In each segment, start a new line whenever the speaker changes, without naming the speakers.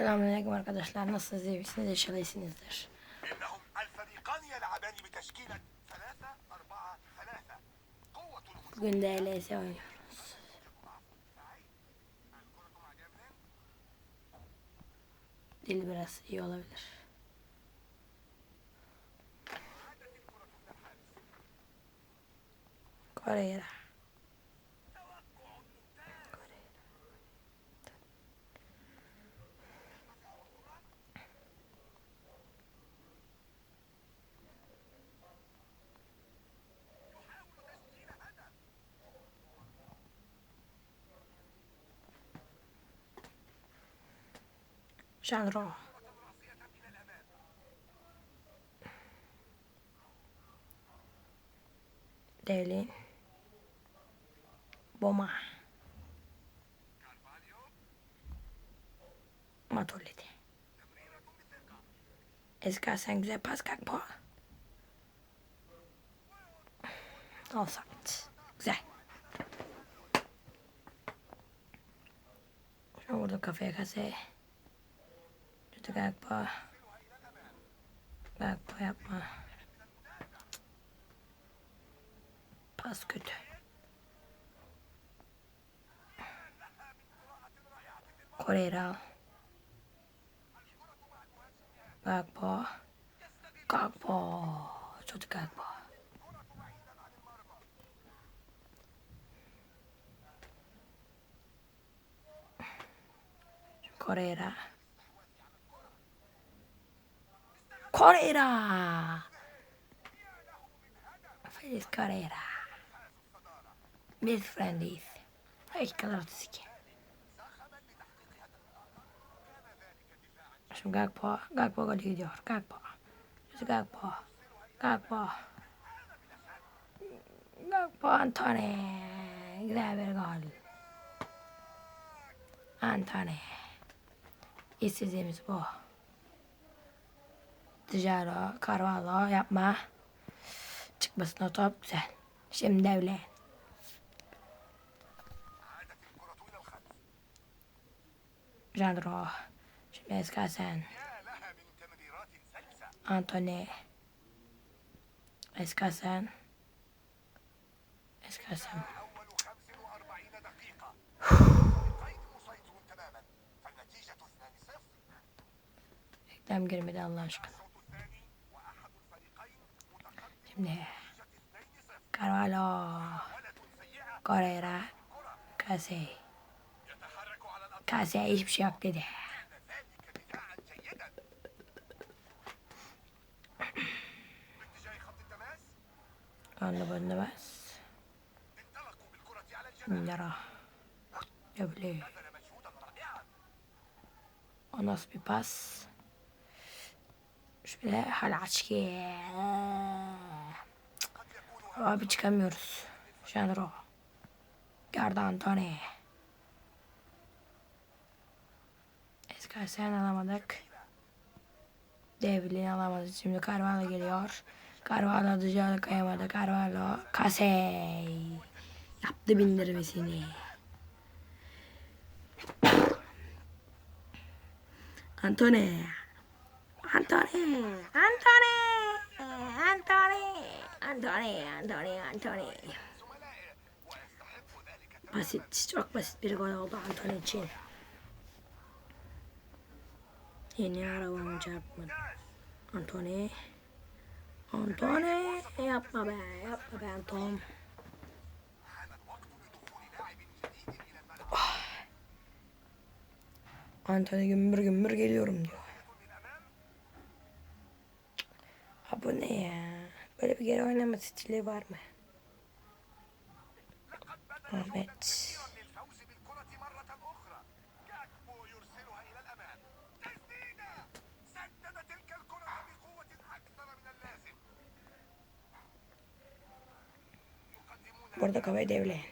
Selamünaleyküm arkadaşlar. Nasılsınız? İyi misiniz? İnşallah iyisinizdir. Bugün de LS oynuyoruz. Dil biraz iyi olabilir. Kore'ye Chandro. Devlin. Boma. Matolidi. Eskasen güzel pas kalkma. Offside. Güzel. Şunu vurdum kafaya kasaya. Kötü kalkma. Kalkma yapma. Pas kötü. Correa. Gakpo. Gakpo. Kötü Gakpo. Correa. Correa. Feliz Correa. Biz friendiz. Dakikalar 32. Şimdi Gakpo. Gakpo golü gidiyor. Gakpo. Yüzü Gakpo. Gakpo. Gakpo Antony. Güzel bir gol. Antony. İstediğimiz bu. Tijaro, Carvalho yapma. Çıkmasın o top güzel. Şimdi
öyle.
Jandro. Şimdi Eskasen. Antony. Eskasen. Eskasen. Eklem girmedi Allah aşkına.
Ne?
Carvalho. Correa. Kase. Kase hiçbir şey yok dedi. Anla bana bas.
Nara. Ne bileyim.
O nasıl bir pas? Şöyle
hal açkı.
Abi çıkamıyoruz. Jandro. Garda Antony. Eskasen alamadık. Devlin alamadık. Şimdi Carvalho geliyor. Carvalho dışarıda kayamadı. Carvalho. Kasey. Yaptı bindirmesini. Antony. Antony. Antony.
Dorian, Dorian, Dorian.
Basit, çok basit bir gol oldu Anton için. Yeni arabamı çarpmadı. Antony. Antony yapma be, yapma be Anton.
Oh. Ah.
Antony gümbür gümbür geliyorum diyor. Ha bu ne ya? Böyle bir geri oynama stili var mı? Ahmet. Burada kafayı devleyin.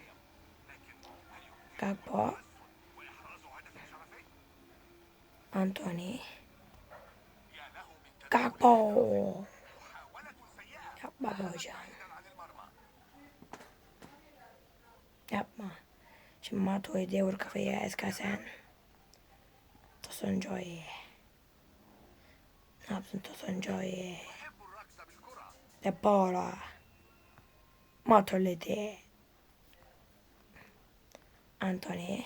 Gakpo.
Anthony.
Gakpo.
Yapmayacağım.
Yapma. Şimdi matoyu devur kafaya eskasen. Tosuncoy. Ne yapsın
Tosuncoy?
Depora. Matoledi. Anthony.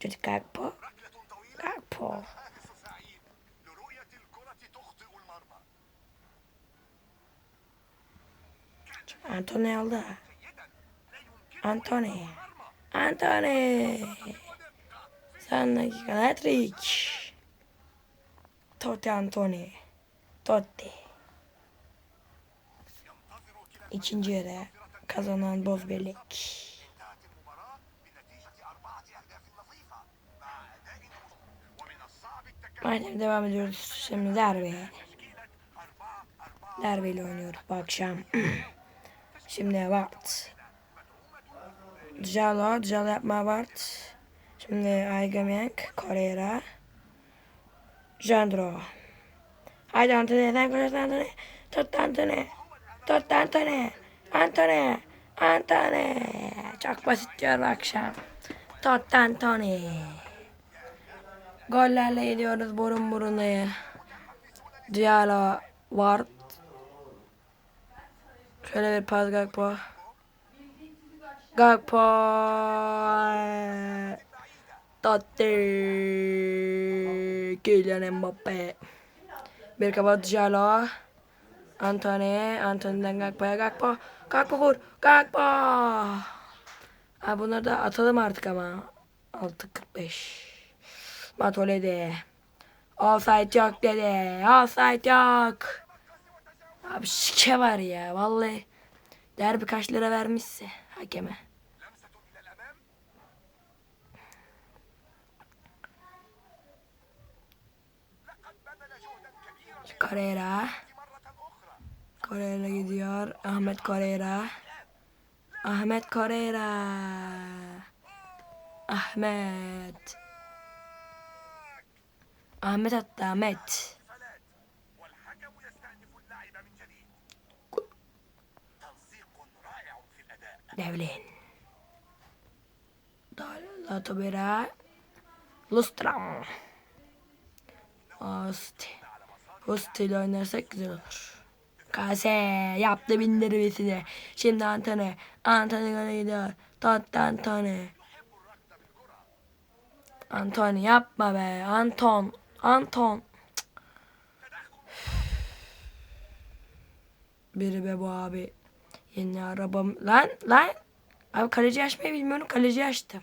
Judy
Gagpo. Gagpo.
Antony aldı. Antony.
Antony.
Son dakika hat-trick. Totti Antony. Totti. İkinci yere kazanan
Bozbelek.
Aynen devam ediyoruz. Şimdi derbi. Derbiyle oynuyoruz bu akşam. Şimdi Wart. Djalo. Djalo yapma Wart. Şimdi Aygamiyank. Correira. Jandro. Haydi Antony. Sen koş Antony. Tut Antony. Tut Antony. Antony. Antony. Çok basit diyor akşam. Tut Antony. Gollerle gidiyoruz burun buruna. Diallo. Wart. Şöyle bir pas Gakpo. Gakpo. Totti. Kylian Mbappe. Bir kafa Diallo. Antony. Antony'den Gakpo'ya Gakpo. Gakpo vur. Gakpo. Ha bunları da atalım artık ama. 6.45. Matoledi. Offside yok dedi. Offside yok. Abi şike var ya vallahi. Derbi kaç lira vermişse hakeme.
Correa.
Correa gidiyor. Ahmet Correa. Ahmet Correa. Ahmet. Ahmet attı Ahmet. Devlin. La tobera. Lustram. Hosti. Hosti ile oynarsak güzel olur. Kase yaptı bindirmesini. Şimdi Antony. Antony göre gidiyor. Tot Antony. Antony yapma be. Anton. Anton. Cık. Biri be bu abi. Yeni arabam. Lan lan. Abi kaleci açmayı bilmiyorum. Kaleci açtım.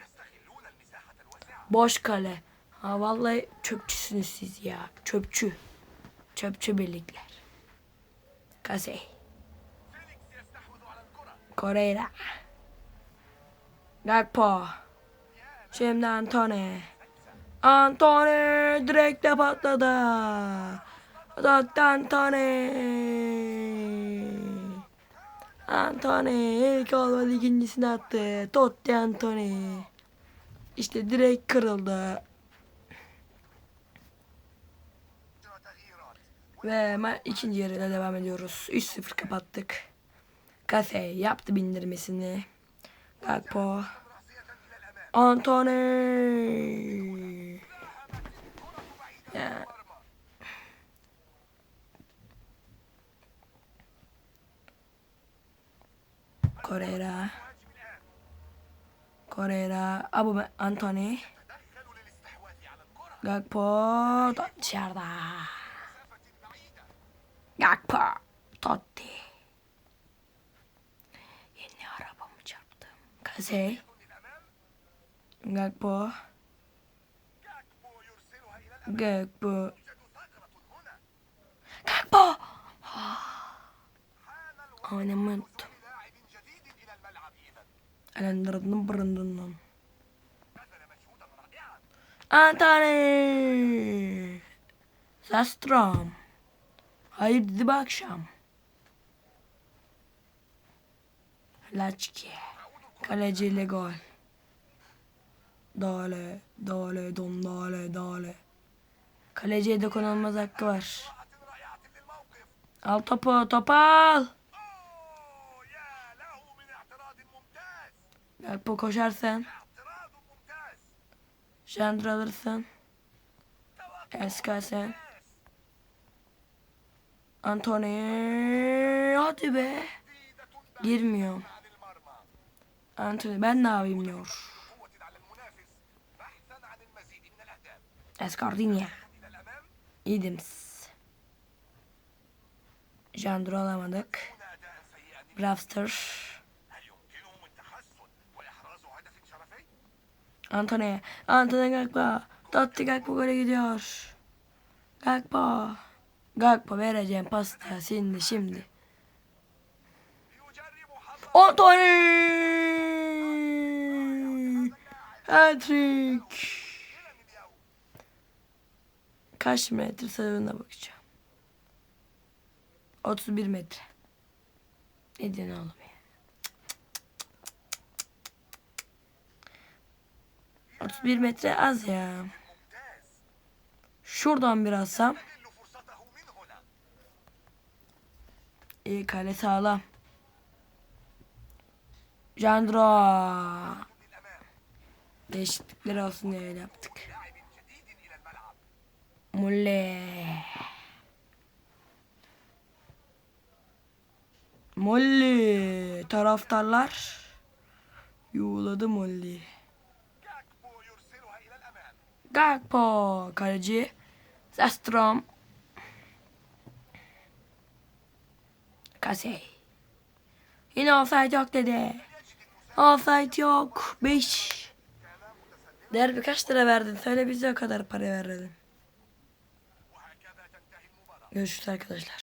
Boş kale. Ha vallahi çöpçüsünüz siz ya. Çöpçü. Çöpçü birlikler. Kasey. Koreira. Gakpo. Şimdi Antone. Antone direkte patladı. Zaten Antone. Antony ilk olmadı ikincisini attı. Totti Antony. İşte direkt kırıldı. Ve ikinci yarıyla devam ediyoruz. 3-0 kapattık. Kase yaptı bindirmesini. Gakpo. Antony.
Correa.
Correa. Abu
Anthony.
Gakpo. Dışarıda Gakpo. Totti. Yeni arabamı çarptım.
Kaze
Gakpo. Gakpo. Gakpo.
Ah. Anamın
Elendirirdin bırındından. Antalya. Sastram. Hayır dedi bu akşam. Laçki. Kaleciyle gol. Dale, dale, don dale, dale. Kaleciye dokunulmaz hakkı var. Al topu, topu al. Galpo koşarsan. Chandra alırsın. Eskasen. Anthony. Hadi be. Girmiyor. Anthony ben ne yapayım diyor.
Eskardinya.
İdims. Chandra alamadık.
Bravster.
Antalya'ya. Antalya Gakba. Tatlı Gakba gole gidiyor. Gakba. Gakba vereceğim pasta şimdi şimdi. Anthony!
Patrick!
Kaç metre sarılığına bakacağım. 31 metre. Ne diyorsun oğlum ya? 31 metre az ya. Şuradan bir atsam. İyi kale sağlam. Jandro. Değişiklikler olsun diye yaptık. Mulle. Molly taraftarlar yuğladı
Molly'yi.
Gakpo kaleci. Zastrom. Kasey. Yine offside yok dedi. Offside yok. 5. Derbi kaç lira verdin? Söyle bize o kadar para verelim. Görüşürüz arkadaşlar.